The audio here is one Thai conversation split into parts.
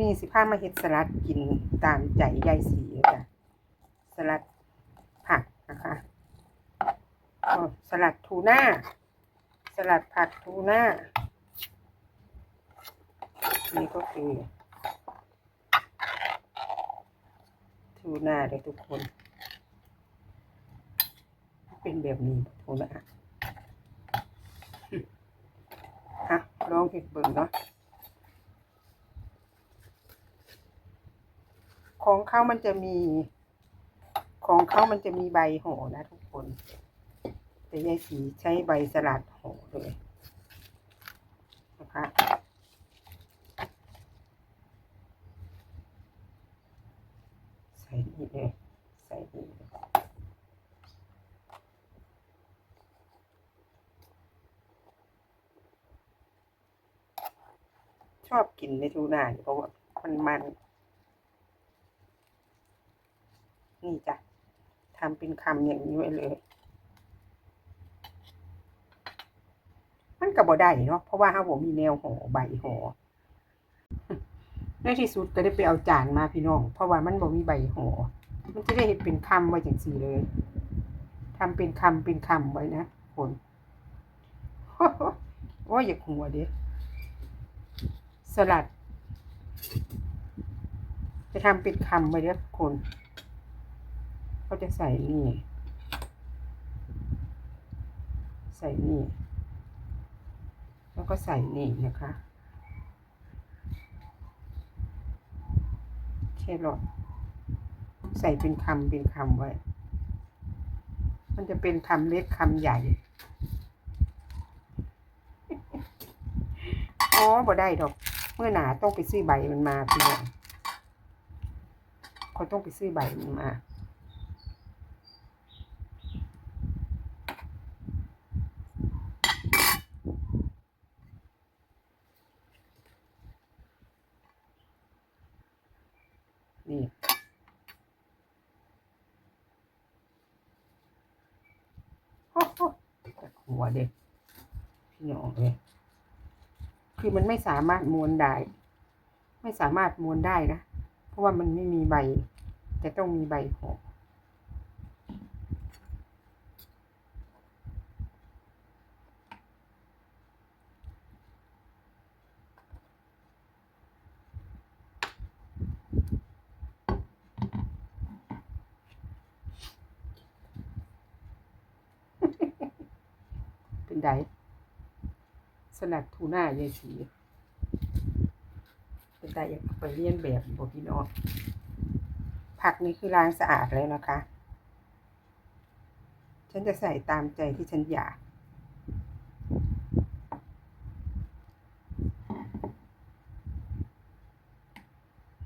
นี่สิพามาเฮ็ดสลัดกินตามใจยายสีจ้ะสลัดผักนะคะสลัดทูน่าสลัดผักทูน่านี่ก็คือทูน่าเลยทุกคน เป็นแบบนี้ทูน่าฮะลองเห็ดเบิ่งเนาะ ของเขามันจะมี ของเขามันจะมีใบห่อนะทุกคน แต่ยายสีใช้ใบสลัดห่อเลยนะคะใส่นี่เลยใส่นี่ชอบกินในทูน่าเนี่ยเพราะว่ามันมัน นี่จ้ะทำเป็นคำอย่างนี้ไว้เลยมันก็บ่ได้เนาะเพราะว่าห้าผมมีแนวห่อใบห่อในที่สุดก็ได้ไปเอาจานมาพี่น้อง เพราะว่ามันบ่มีใบห่อมันจะได้เห็นเป็นคำไว้อย่างสี่เลยทำเป็นคำเป็นคำไว้นะคนโอ้ยอยากหัวเด้สลัด จะทำเป็นคำไว้เด้อคน ก็จะใส่นี่ ใส่นี่ แล้วก็ใส่นี่นะคะ แครอทใส่เป็นคำเป็นคำไว้ มันจะเป็นคำเล็กคำใหญ่ อ๋อบ่ได้ดอก เมื่อหนาต้องไปซื้อใบมันมาพี่น้องเขาต้องไปซื้อใบมันมา นี่ โอ้โหแต่ หัวเด็กพี่น้องเลยคือมันไม่สามารถม้วนได้ ไม่สามารถม้วนได้นะ เพราะว่ามันไม่มีใบแต่ต้องมีใบหอเป็นไดสลัดทูน่ายายสีเป็นไดอยากไปเลียนแบบบอกพี่น้องผักนี้คือล้างสะอาดแล้วนะคะ ฉันจะใส่ตามใจที่ฉันอยาก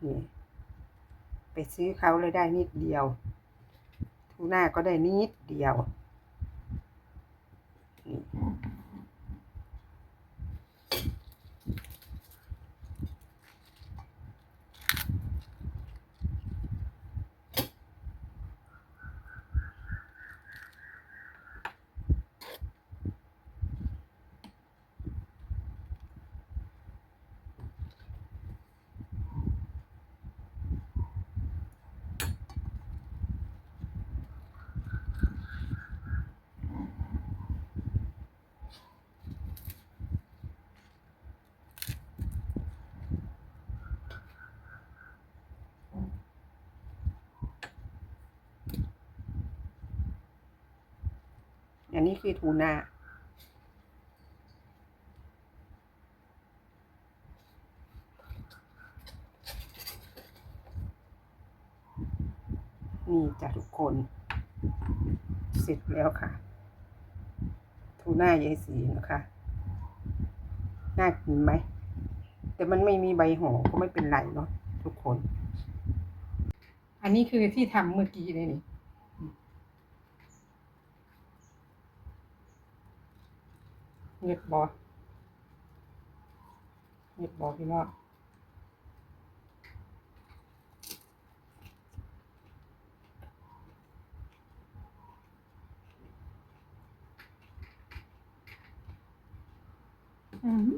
นี่ไปซื้อเขาเลยได้นิดเดียวทูน่าก็ได้นิดเดียว Mm-hmm. อันนี้คือทูน่านี่จ้ะทุกคน เสร็จแล้วค่ะ ทูน่ายายสีนะคะ น่ากินไหม แต่มันไม่มีใบห่อก็ไม่เป็นไรเนาะทุกคน อันนี้คือที่ทำเมื่อกี้เลยนี่ เงียบบอเงียบบอพี่น้องอืม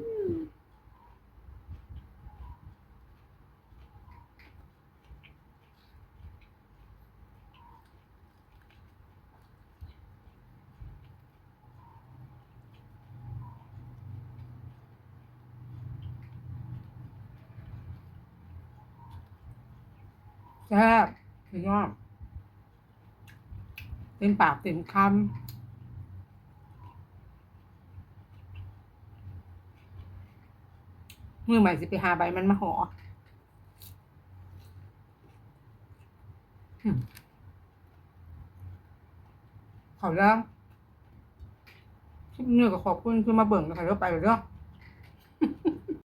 แซ่บพี่น้องเต็มปากเต็มคำมือใหม่สิไปหาใบมันมาห่อขอแล้วคลิปนี้ก็ขอบคุณที่มาเบิ่งนะคะแล้วไปเรื่อง